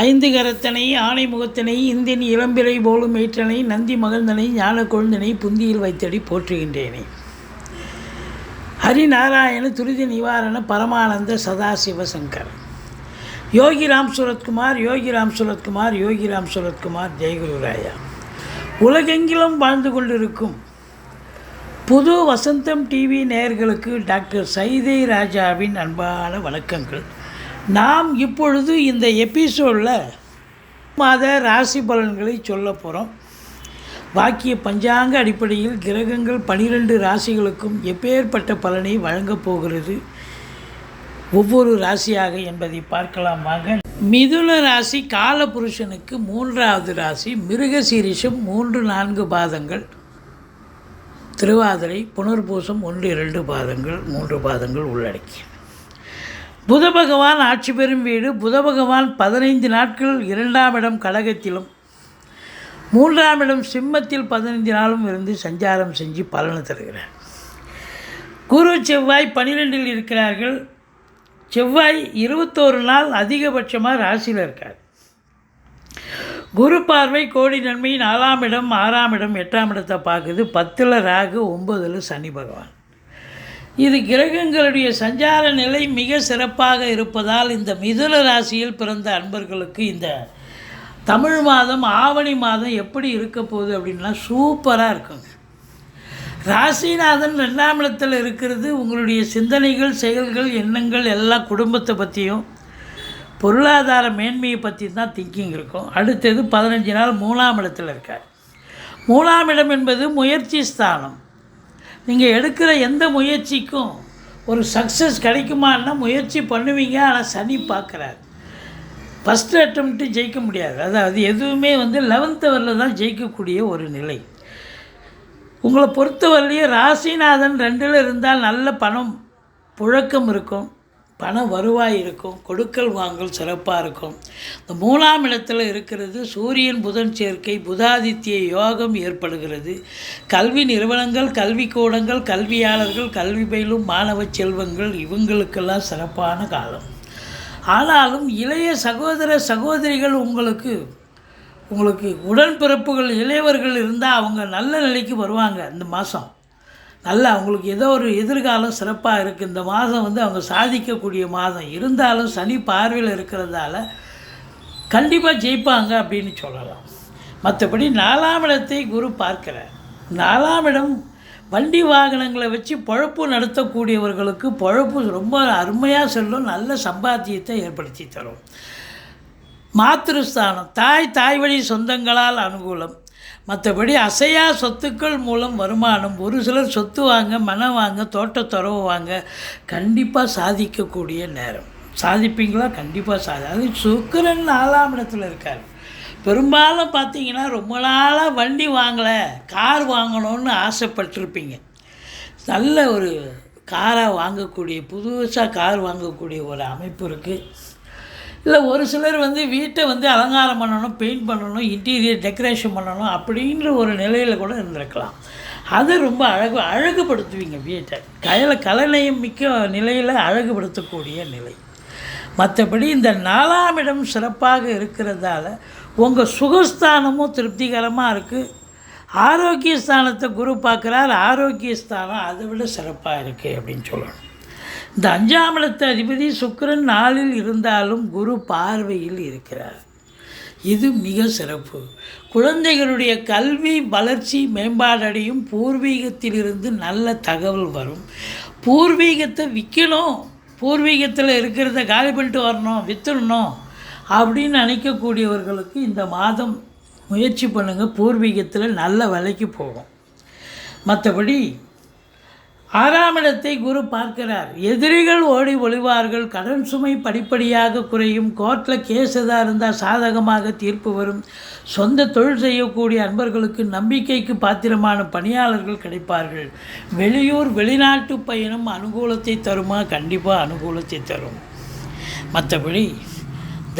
ஐந்து கரத்தனை ஆணை முகத்தனை இந்தின் இளம்பிறை போலும் ஏற்றனை நந்தி மகந்தனை ஞான கொழுந்தனை புந்தியில் வைத்தடி போற்றுகின்றேனே. ஹரிநாராயண துரித நிவாரண பரமானந்த சதாசிவசங்கர் யோகிராம் சுரத்குமார் யோகிராம் சுரத்குமார் யோகிராம் சுரத்குமார் ஜெயகுருராயா உலகெங்கிலும் வாழ்ந்து கொண்டிருக்கும் புது வசந்தம் டிவி நேயர்களுக்கு டாக்டர் சைதை ராஜாவின் அன்பான வணக்கங்கள். நாம் இப்பொழுது இந்த எபிசோடில் மாத ராசி பலன்களை சொல்ல போகிறோம் பாக்கிய பஞ்சாங்க அடிப்படையில் கிரகங்கள் பனிரெண்டு ராசிகளுக்கும் எப்பேற்பட்ட பலனை வழங்கப் போகிறது? ஒவ்வொரு ராசியாக என்பதை பார்க்கலாம் வாங்க. மிதுன ராசி காலபுருஷனுக்கு மூன்றாவது ராசி மிருகசீரிஷம் மூன்று நான்கு பாதங்கள். திருவாதிரை புனர்பூசம் ஒன்று இரண்டு பாதங்கள் மூன்று பாதங்கள் உள்ளடக்கி புத பகவான் ஆட்சி பெறும் வீடு புத பகவான் பதினைந்து நாட்கள் இரண்டாம் இடம் கடகத்திலும் மூன்றாம் இடம் சிம்மத்தில் பதினைந்து நாளும் இருந்து சஞ்சாரம் செஞ்சு பலனை தருகிறார். குரு செவ்வாய் பன்னிரெண்டில் இருக்கிறார்கள். செவ்வாய் இருபத்தோரு நாள் அதிகபட்சமாக ராசியில் இருக்கார். குரு பார்வை கோடி நன்மை நாலாம் இடம் ஆறாம் இடம் எட்டாம் இடத்தை பார்க்குது. பத்தில் ராகு ஒன்பதில் சனி பகவான். இது கிரகங்களுடைய சஞ்சார நிலை மிக சிறப்பாக இருப்பதால் இந்த மிதுன ராசியில் பிறந்த அன்பர்களுக்கு இந்த தமிழ் மாதம் ஆவணி மாதம் எப்படி இருக்க போகுது அப்படின்னா சூப்பராக இருக்குங்க. ராசிநாதன் ரெண்டாம் இடத்தில் இருக்கிறது உங்களுடைய சிந்தனைகள் செயல்கள் எண்ணங்கள் எல்லாம் குடும்பத்தை பற்றியும் பொருளாதார மேன்மையை பற்றி தான் திங்கிங் இருக்கும். அடுத்தது பதினஞ்சு நாள் மூணாம் இடத்தில் இருக்கார். மூணாம் இடம் என்பது முயற்சி ஸ்தானம். நீங்கள் எடுக்கிற எந்த முயற்சிக்கும் ஒரு சக்ஸஸ் கிடைக்குமான்னா முயற்சி பண்ணுவீங்க ஆனால் சனி பார்க்குறாரு. ஃபஸ்ட்டு அட்டம்ப்ட்டு ஜெயிக்க முடியாது. அதாவது எதுவுமே வந்து லெவன்த் ஹவரில் தான் ஜெயிக்கக்கூடிய ஒரு நிலை. உங்களை பொறுத்தவரையிலையும் ராசிநாதன் ரெண்டில் இருந்தால் நல்ல பணம் புழக்கம் இருக்கும். பண வருவாய் இருக்கும் கொடுக்கல் வாங்கல் சிறப்பாக இருக்கும். இந்த மூணாம் இடத்துல இருக்கிறது சூரியன் புதன் சேர்க்கை புதாதித்ய யோகம் ஏற்படுகிறது. கல்வி நிறுவனங்கள் கல்விக்கூடங்கள் கல்வியாளர்கள் கல்வி பயிலும் மாணவ செல்வங்கள் இவங்களுக்கெல்லாம் சிறப்பான காலம். ஆனாலும் இளைய சகோதர சகோதரிகள் உங்களுக்கு உங்களுக்கு உடன்பிறப்புகள் இளையவர்கள் இருந்தால் அவங்க நல்ல நிலைக்கு வருவாங்க இந்த மாதம் நல்ல அவங்களுக்கு ஏதோ ஒரு எதிர்காலம் சிறப்பாக இருக்குது இந்த மாதம் வந்து அவங்க சாதிக்கக்கூடிய மாதம். இருந்தாலும் சனி பார்வையில் இருக்கிறதால கண்டிப்பாக ஜெயிப்பாங்க அப்படின்னு சொல்லலாம். மற்றபடி நாலாம் இடத்தை குரு பார்க்கிறார். நாலாம் இடம் வண்டி வாகனங்களை வச்சு பொழப்பு நடத்தக்கூடியவர்களுக்கு பொழப்பு ரொம்ப அருமையாக செல்லும் நல்ல சம்பாத்தியத்தை ஏற்படுத்தி தரும். மாத்திருஸ்தானம். தாய் தாய் வழி சொந்தங்களால் அனுகூலம். மற்றபடி அசையா சொத்துக்கள் மூலம் வருமானம் ஒரு சிலர் சொத்து வாங்க மனம் வாங்க தோட்டத்துறவு வாங்க கண்டிப்பாக சாதிக்கக்கூடிய நேரம். சாதிப்பீங்களா? கண்டிப்பாக சாதி. அது சுக்கரன் நாலாம் இடத்துல இருக்கார். பெரும்பாலும் பார்த்தீங்கன்னா ரொம்ப நாளாக வண்டி வாங்கலை கார் வாங்கணும்னு ஆசைப்பட்டிருப்பீங்க. நல்ல ஒரு காராக வாங்கக்கூடிய புதுசாக கார் வாங்கக்கூடிய ஒரு அமைப்பு இருக்குது இல்லை ஒரு சிலர் வந்து வீட்டை வந்து அலங்காரம் பண்ணணும் பெயிண்ட் பண்ணணும் இன்டீரியர் டெக்கரேஷன் பண்ணணும் அப்படின்ற ஒரு நிலையில் கூட இருந்திருக்கலாம். அதை ரொம்ப அழகு அழகுபடுத்துவீங்க வீட்டை. கையில் கலைநயம் மிக்க நிலையில் அழகுபடுத்தக்கூடிய நிலை. மற்றபடி இந்த நாலாம் இடம் சிறப்பாக இருக்கிறதால உங்கள் சுகஸ்தானமும் திருப்திகரமாக இருக்குது ஆரோக்கிய ஸ்தானத்தை குரு பார்க்குறார் ஆரோக்கிய ஸ்தானம் அதை விட சிறப்பாக இருக்குது அப்படின்னு சொல்லணும். இந்த அஞ்சாம் இடத்து அதிபதி சுக்கரன் நாளில் இருந்தாலும் குரு பார்வையில் இருக்கிறார். இது மிக சிறப்பு. குழந்தைகளுடைய கல்வி வளர்ச்சி மேம்பாடடையும் பூர்வீகத்திலிருந்து நல்ல தகவல் வரும். பூர்வீகத்தை விற்கணும். பூர்வீகத்தில் இருக்கிறத காலி பண்ணிட்டு வரணும் விற்றுடணும் அப்படின்னு நினைக்கக்கூடியவர்களுக்கு இந்த மாதம் முயற்சி பண்ணுங்கள் பூர்வீகத்தில் நல்ல விலைக்கு போகும். மற்றபடி ஆறாம் இடத்தை குரு பார்க்கிறார். எதிரிகள் ஓடி ஒளிவார்கள். கடன் சுமை படிப்படியாக குறையும். கோர்ட்டில் கேஸ் எதாக இருந்தால் சாதகமாக தீர்ப்பு வரும். சொந்த தொழில் செய்யக்கூடிய அன்பர்களுக்கு நம்பிக்கைக்கு பாத்திரமான பணியாளர்கள் கிடைப்பார்கள். வெளியூர் வெளிநாட்டு பயணம் அனுகூலத்தை தருமா? கண்டிப்பாக அனுகூலத்தை தரும். மற்றபடி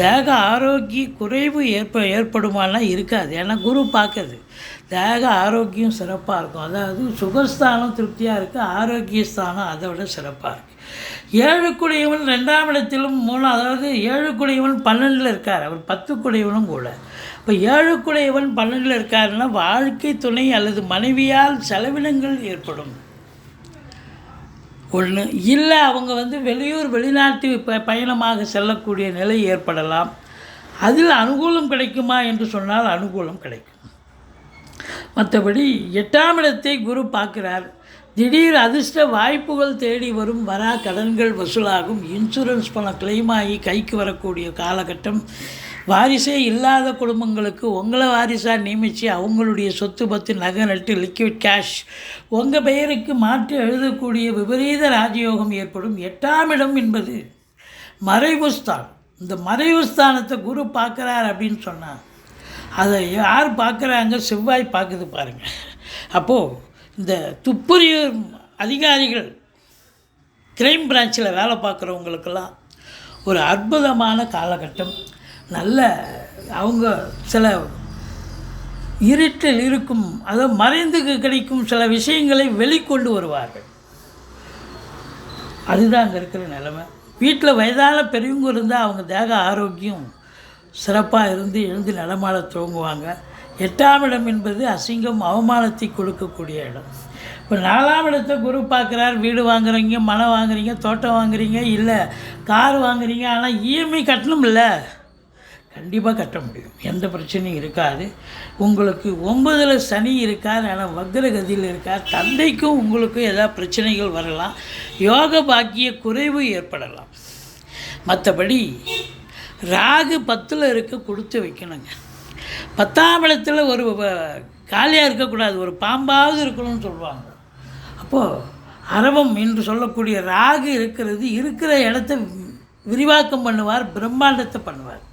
தேக ஆரோக்கிய குறைவு ஏற்ப ஏற்படுமானா இருக்காது. ஏன்னா குரு பார்க்குது. தேக ஆரோக்கியம் சிறப்பாக இருக்கும். அதாவது சுகஸ்தானம் திருப்தியாக இருக்குது ஆரோக்கிய ஸ்தானம் அதை விட சிறப்பாக இருக்குது ஏழுக்குடையவன் ரெண்டாம் இடத்திலும் மூணு அதாவது ஏழுக்குடையவன் பன்னெண்டில் இருக்கார். அவர் பத்துக்குடையவனும் கூட. இப்போ ஏழுக்குடையவன் பன்னெண்டில் இருக்காருன்னா வாழ்க்கை துணை அல்லது மனைவியால் செலவினங்கள் ஏற்படும். ஒன்று இல்லை அவங்க வந்து வெளியூர் வெளிநாட்டு ப பயணமாக செல்லக்கூடிய நிலை ஏற்படலாம். அதில் அனுகூலம் கிடைக்குமா என்று சொன்னால் அனுகூலம் கிடைக்கும். மற்றபடி எட்டாம் இடத்தை குரு பார்க்கிறார். திடீர் அதிர்ஷ்ட வாய்ப்புகள் தேடி வரும் வரா கடன்கள் வசூலாகும் இன்சூரன்ஸ் பணம் claim ஆகி கைக்கு வரக்கூடிய காலகட்டம் வாரிசே இல்லாத குடும்பங்களுக்கு உங்களை வாரிசாக நியமித்து அவங்களுடைய சொத்து பத்து நகை நட்டு லிக்விட் கேஷ் உங்கள் பெயருக்கு மாற்றி எழுதக்கூடிய விபரீத ராஜயோகம் ஏற்படும் எட்டாம் இடம் என்பது மறைவுஸ்தான் இந்த மறைவுஸ்தானத்தை குரு பார்க்குறார் அப்படின்னு சொன்னார் அதை யார் பார்க்குறாங்க? செவ்வாய் பார்க்குது பாருங்கள் அப்போது இந்த துப்புரிய அதிகாரிகள் கிரைம் பிரான்ச்சில் வேலை பார்க்குறவங்களுக்கெல்லாம் ஒரு அற்புதமான காலகட்டம். நல்ல அவங்க சில இருட்டில் இருக்கும் அதாவது மறைந்து கிடைக்கும் சில விஷயங்களை வெளிக்கொண்டு வருவார்கள். அதுதான் அங்கே இருக்கிற நிலைமை. வீட்டில் வயதான பெரியவங்க இருந்தால் அவங்க தேக ஆரோக்கியம் சிறப்பாக இருந்து எழுந்து நடமாட துவங்குவாங்க. எட்டாம் இடம் என்பது அசிங்கம் அவமானத்தை கொடுக்கக்கூடிய இடம். இப்போ நாலாம் இடத்தை குரு பார்க்குறார் வீடு வாங்குறீங்க மனை வாங்குறீங்க தோட்டம் வாங்குறீங்க இல்லை கார் வாங்குறீங்க ஆனால் இஎம்ஐ கட்டணும் இல்லை கண்டிப்பாக கட்ட முடியும். எந்த பிரச்சனையும் இருக்காது. உங்களுக்கு ஒன்பதில் சனி இருக்காது ஆனால் வக்ரகதியில் இருக்கா தந்தைக்கும் உங்களுக்கும் ஏதாவது பிரச்சனைகள் வரலாம். யோக பாக்கிய குறைவு ஏற்படலாம். மற்றபடி ராகு பத்தில் இருக்க கொடுத்து வைக்கணுங்க. பத்தாம் இடத்துல ஒரு காலியாக இருக்கக்கூடாது. ஒரு பாம்பாவது இருக்கணும்னு சொல்லுவாங்க. அப்போது அரவம் என்று சொல்லக்கூடிய ராகு இருக்கிறது இருக்கிற இடத்த விரிவாக்கம் பண்ணுவார் பிரம்மாண்டத்தை பண்ணுவார்.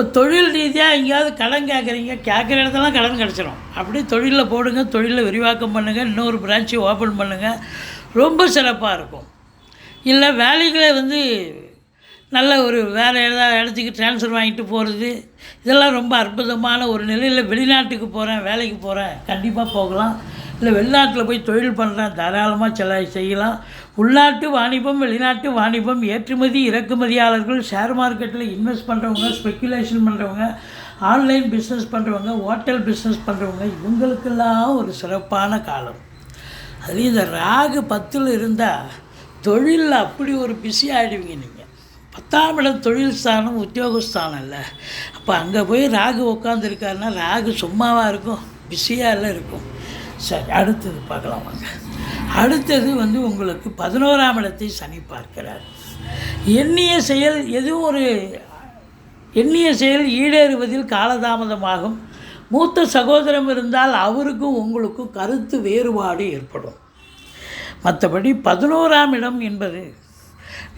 இப்போ தொழில் ரீதியாக எங்கேயாவது கடன் கேட்குறீங்க கேட்குற இடத்துலாம் கடன் கிடச்சிரும். அப்படியே தொழிலில் போடுங்க தொழிலை விரிவாக்கம் பண்ணுங்கள் இன்னொரு பிரான்ச்சு ஓப்பன் பண்ணுங்கள் ரொம்ப சிறப்பாக இருக்கும். இல்லை வேலைகளை வந்து நல்ல ஒரு வேறு ஏதாவது இடத்துக்கு ட்ரான்ஸ்ஃபர் வாங்கிட்டு போகிறது இதெல்லாம் ரொம்ப அற்புதமான ஒரு நிலையில் வெளிநாட்டுக்கு போகிறேன் வேலைக்கு போகிறேன் கண்டிப்பாக போகலாம். இல்லை வெளிநாட்டில் போய் தொழில் பண்ணுறேன் தாராளமாக சில செய்யலாம். உள்நாட்டு வாணிபம் வெளிநாட்டு வாணிபம் ஏற்றுமதி இறக்குமதியாளர்கள் ஷேர் மார்க்கெட்டில் இன்வெஸ்ட் பண்ணுறவங்க ஸ்பெக்குலேஷன் பண்ணுறவங்க ஆன்லைன் பிஸ்னஸ் பண்ணுறவங்க ஹோட்டல் பிஸ்னஸ் பண்ணுறவங்க இவங்களுக்கெல்லாம் ஒரு சிறப்பான காலம். அது இந்த ராகு பத்தில் இருந்தால் தொழிலில் அப்படி ஒரு பிஸி ஆகிடுவீங்க நீங்கள் பத்தாம் இடம் தொழில் ஸ்தானம் உத்தியோகஸ்தானம் இல்லை. அப்போ அங்கே போய் ராகு உட்காந்துருக்காருன்னா ராகு சும்மாவாக இருக்கும் பிஸியாக எல்லாம் இருக்கும். சரி அடுத்தது பார்க்கலாம் வாங்க. அடுத்தது வந்து உங்களுக்கு பதினோராம் இடத்தை சனி பார்க்கிறார். எண்ணிய செயல் எதுவும் ஒரு எண்ணிய செயல் ஈடேறுவதில் காலதாமதமாகும். மூத்த சகோதரம் இருந்தால் அவருக்கும் உங்களுக்கும் கருத்து வேறுபாடு ஏற்படும். மற்றபடி பதினோராம் இடம் என்பது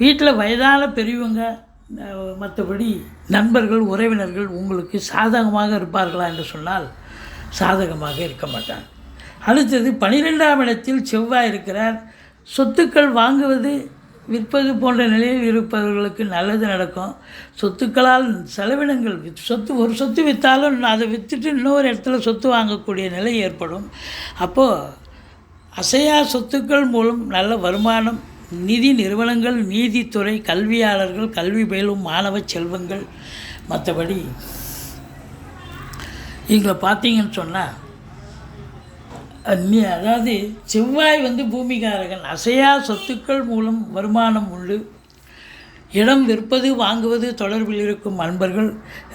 வீட்டில் வயதான பெரியவங்க மற்றபடி நண்பர்கள் உறவினர்கள் உங்களுக்கு சாதகமாக இருப்பார்களா என்று சொன்னால் சாதகமாக இருக்க மாட்டாங்க. அடுத்தது பனிரெண்டாம் இடத்தில் செவ்வாய் இருக்கிறார். சொத்துக்கள் வாங்குவது விற்பது போன்ற நிலையில் இருப்பவர்களுக்கு நல்லது நடக்கும். சொத்துக்களால் செலவினங்கள் சொத்து ஒரு சொத்து விற்றாலும் அதை விற்றுட்டு இன்னொரு இடத்துல சொத்து வாங்கக்கூடிய நிலை ஏற்படும். அப்போது அசையா சொத்துக்கள் மூலம் நல்ல வருமானம் நிதி நிறுவனங்கள் நீதித்துறை கல்வியாளர்கள் கல்வி பயிலும் மாணவ செல்வங்கள். மற்றபடி இங்கே பார்த்தீங்கன்னு சொன்னால் அதாவது செவ்வாய் வந்து பூமிகாரகன் அசையா சொத்துக்கள் மூலம் வருமானம் உண்டு. இடம் விற்பது வாங்குவது தொடர்பில் இருக்கும் அன்பர்கள்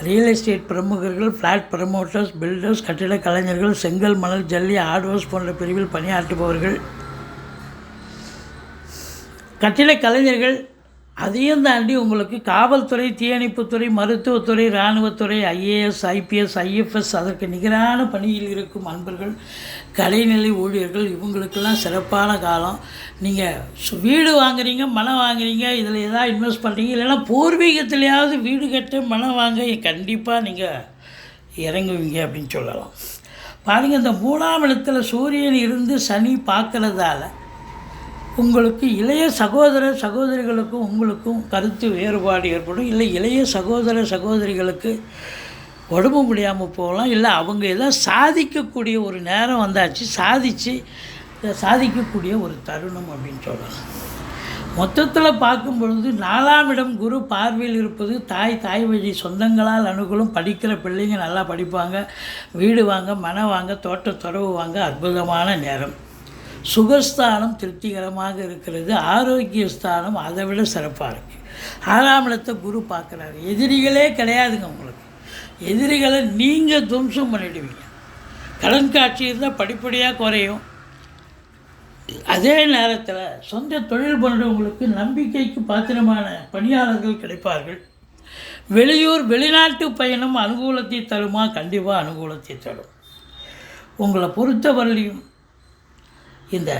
ரியல் எஸ்டேட் பிரமுகர்கள் ஃப்ளாட் ப்ரமோட்டர்ஸ் பில்டர்ஸ் கட்டிட கலைஞர்கள் செங்கல் மணல் ஜல்லி ஹார்ட்வேர்ஸ் போன்ற பிரிவில் பணியாற்றுபவர்கள். கட்டிட கலைஞர்கள் அதையும் தாண்டி உங்களுக்கு காவல்துறை தீயணைப்புத்துறை மருத்துவத்துறை இராணுவத்துறை ஐஏஎஸ் ஐபிஎஸ் ஐஎஃப்எஸ் அதற்கு நிகரான பணியில் இருக்கும் அன்பர்கள் கலைநிலை ஊழியர்கள் இவங்களுக்கெல்லாம் சிறப்பான காலம். நீங்கள் வீடு வாங்குறீங்க மனம் வாங்குறீங்க இதில் ஏதாவது இன்வெஸ்ட் பண்ணுறீங்க இல்லைன்னா பூர்வீகத்திலேயாவது வீடு கட்ட மனம் வாங்க கண்டிப்பாக நீங்கள் இறங்குவீங்க அப்படின்னு சொல்லலாம். பாருங்கள் இந்த மூணாம் இடத்துல சூரியன் இருந்து சனி பார்க்குறதால உங்களுக்கு இளைய சகோதர சகோதரிகளுக்கும் உங்களுக்கும் கருத்து வேறுபாடு ஏற்படும். இல்லை இளைய சகோதர சகோதரிகளுக்கு உடம்பு முடியாமல் போகலாம். இல்லை அவங்க எதாவது சாதிக்கக்கூடிய ஒரு நேரம் வந்தாச்சு. சாதித்து சாதிக்கக்கூடிய ஒரு தருணம் அப்படின்னு சொல்லலாம். மொத்தத்தில் பார்க்கும் பொழுது நாலாம் இடம் குரு பார்வையில் இருப்பது. தாய் தாய் வழி சொந்தங்களால் அணுகலும் படிக்கிற பிள்ளைங்க நல்லா படிப்பாங்க. வீடு வாங்க மன வாங்க தோட்ட துறவு வாங்க அற்புதமான நேரம். சுகஸ்தானம் திருப்திகரமாக இருக்கிறது ஆரோக்கிய ஸ்தானம் அதை விட சிறப்பாக இருக்குது ஆறாம் இடத்தை குரு பார்க்குறாரு. எதிரிகளே கிடையாதுங்க உங்களுக்கு. எதிரிகளை நீங்கள் துவம்சம் பண்ணிடுவீங்க. கடன் காட்சி இருந்தால் படிப்படியாக குறையும். அதே நேரத்தில் சொந்த தொழில் பண்ணுறவங்களுக்கு நம்பிக்கைக்கு பாத்திரமான பணியாளர்கள் கிடைப்பார்கள். வெளியூர் வெளிநாட்டு பயணம் அனுகூலத்தை தருமா? கண்டிப்பாக அனுகூலத்தை தரும். உங்களை பொறுத்தவரையிலையும் இந்த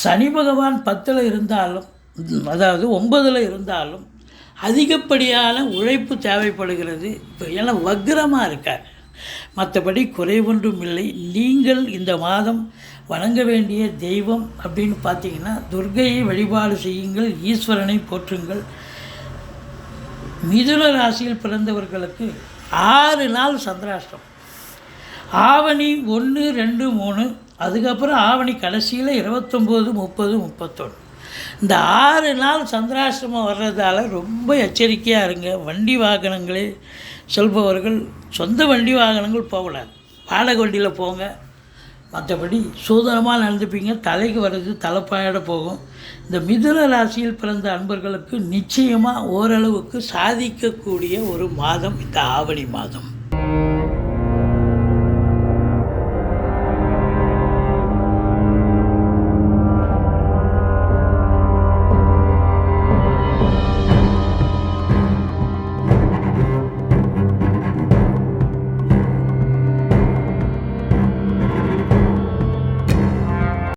சனி பகவான் பத்தில் இருந்தாலும் அதாவது ஒன்பதில் இருந்தாலும் அதிகப்படியான உழைப்பு தேவைப்படுகிறது. இப்போ ஏன்னா வக்ரமாக இருக்கார். மற்றபடி குறைவொன்றும் இல்லை. நீங்கள் இந்த மாதம் வணங்க வேண்டிய தெய்வம் அப்படின்னு பார்த்தீங்கன்னா துர்கையை வழிபாடு செய்யுங்கள் ஈஸ்வரனை போற்றுங்கள். மிதுன ராசியில் பிறந்தவர்களுக்கு ஆறு நாள் சந்திராஷ்டம் ஆவணி ஒன்று ரெண்டு மூணு அதுக்கப்புறம் ஆவணி கடைசியில் இருபத்தொம்போது முப்பது முப்பத்தொன்று இந்த ஆறு நாள் சந்திராசிரமம் வர்றதால ரொம்ப எச்சரிக்கையாக இருங்க. வண்டி வாகனங்களே செல்பவர்கள் சொந்த வண்டி வாகனங்கள் போகக்கூடாது. வாடகை வண்டியில் போங்க. மற்றபடி சூதனமாக நடந்துப்பீங்க. தலைக்கு வர்றது தலைப்பாயோட போகும். இந்த மிதுன ராசியில் பிறந்த அன்பர்களுக்கு நிச்சயமாக ஓரளவுக்கு சாதிக்கக்கூடிய ஒரு மாதம் இந்த ஆவணி மாதம்.